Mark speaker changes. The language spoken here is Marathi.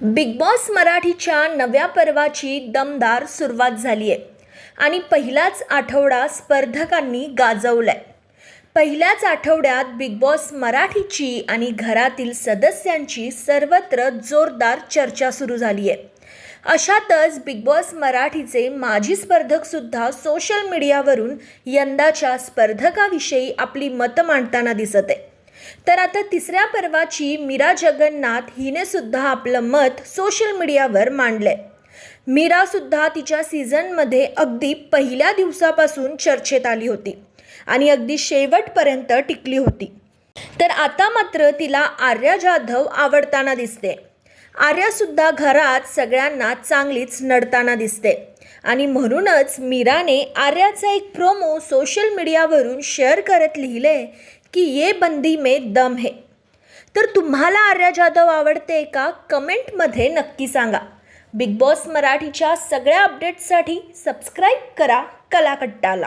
Speaker 1: बिग बॉस मराठीच्या नव्या पर्वाची दमदार सुरुवात झाली आहे आणि पहिलाच आठवडा स्पर्धकांनी गाजवलाय. पहिल्याच आठवड्यात बिग बॉस मराठीची आणि घरातील सदस्यांची सर्वत्र जोरदार चर्चा सुरू झाली आहे अशातच बिग बॉस मराठीचे माजी स्पर्धकसुद्धा सोशल मीडियावरून यंदाच्या स्पर्धकाविषयी आपली मतं मांडताना दिसत आहे तर आता तिसऱ्या पर्वाची मीरा जगन्नाथ हिने सुद्धा आपलं मत सोशल मीडियावर मांडलंय. मीरा सुद्धा तिच्या सीझनमध्ये अगदी पहिल्या दिवसापासून चर्चेत आली होती आणि अगदी शेवटपर्यंत टिकली होती. तर आता मात्र तिला आर्या जाधव आवडताना दिसते. आर्यासुद्धा घरात सगळ्यांना चांगलीच नडताना दिसते आणि म्हणूनच मीराने आर्याचा एक प्रोमो सोशल मीडियावरून शेअर करत लिहिले की ये बंदी में दम है। तर तुम्हाला आर्या जाधव आवडते का? कमेंटमध्ये नक्की सांगा. बिग बॉस मराठीच्या सगळ्या अपडेट्ससाठी सबस्क्राईब करा कलाकट्टाला.